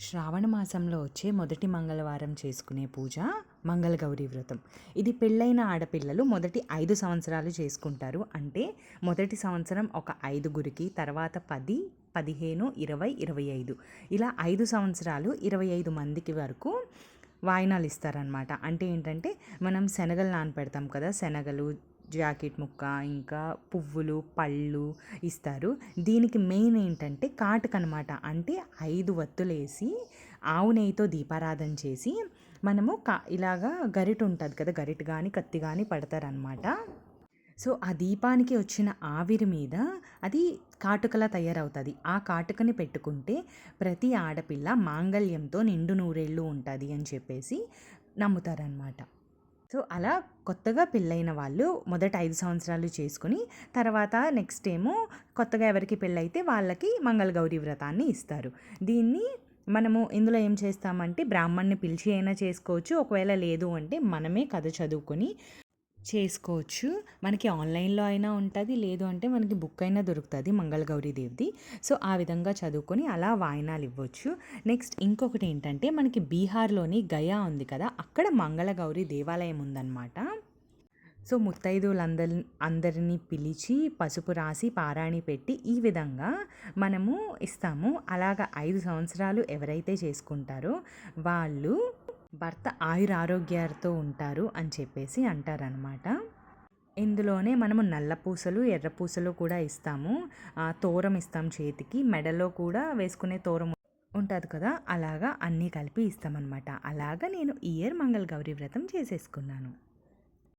శ్రావణ మాసంలో వచ్చే మొదటి మంగళవారం చేసుకునే పూజ మంగళగౌరి వ్రతం. ఇది పెళ్ళైన ఆడపిల్లలు మొదటి ఐదు సంవత్సరాలు చేసుకుంటారు. అంటే మొదటి సంవత్సరం ఒక ఐదుగురికి తర్వాత పది పదిహేను ఇరవై ఇరవై ఐదు. ఇలా ఐదు సంవత్సరాలు ఇరవై ఐదు మందికి వరకు వాయినాలు ఇస్తారనమాట అంటే ఏంటంటే మనం శనగలు నానపెడతాం కదా శనగలు జాకెట్ ముక్క ఇంకా పువ్వులు పళ్ళు ఇస్తారు. దీనికి మెయిన్ ఏంటంటే కాటుకనమాట అంటే ఐదు వత్తులేసి ఆవు నెయ్యితో దీపారాధన చేసి మనము కా ఇలాగా గరిట ఉంటుంది కదా గరిట కానీ కత్తి కానీ పడతారనమాట సో ఆ దీపానికి వచ్చిన ఆవిరి మీద అది కాటుకలా తయారవుతుంది. ఆ కాటుకని పెట్టుకుంటే ప్రతి ఆడపిల్ల మాంగళ్యంతో నిండు నూరేళ్ళు ఉంటుంది అని చెప్పేసి నమ్ముతారనమాట సో అలా కొత్తగా పెళ్ళైన వాళ్ళు మొదట ఐదు సంవత్సరాలు చేసుకుని తర్వాత నెక్స్ట్ ఏమో కొత్తగా ఎవరికి పెళ్ళైతే వాళ్ళకి మంగళగౌరి వ్రతాన్ని ఇస్తారు. దీన్ని మనము ఇందులో ఏం చేస్తామంటే బ్రాహ్మణ్ణి పిలిచి అయినా చేసుకోవచ్చు. ఒకవేళ లేదు అంటే మనమే కథ చదువుకొని చేసుకోవచ్చు. మనకి ఆన్లైన్లో అయినా ఉంటుంది లేదు అంటే మనకి బుక్ అయినా దొరుకుతుంది మంగళగౌరి దేవిది. సో ఆ విధంగా చదువుకొని అలా వాయినాలు ఇవ్వచ్చు. నెక్స్ట్ ఇంకొకటి ఏంటంటే మనకి బీహార్లోని గయా ఉంది కదా అక్కడ మంగళగౌరి దేవాలయం ఉందన్నమాట. సో ముత్తైదులందరి అందరినీ పిలిచి పసుపు రాసి పారాణి పెట్టి ఈ విధంగా మనము ఇస్తాము. అలాగ ఐదు సంవత్సరాలు ఎవరైతే చేసుకుంటారో వాళ్ళు భర్త ఆయురారోగ్యాలతో ఉంటారు అని చెప్పేసి అంటారనమాట ఇందులోనే మనము నల్ల పూసలు ఎర్ర పూసలు కూడా ఇస్తాము. తోరం ఇస్తాం చేతికి. మెడలో కూడా వేసుకునే తోరం ఉంటుంది కదా అలాగా అన్నీ కలిపి ఇస్తామన్నమాట. అలాగా నేను ఇయర్ మంగళ గౌరీ వ్రతం చేసేసుకున్నాను.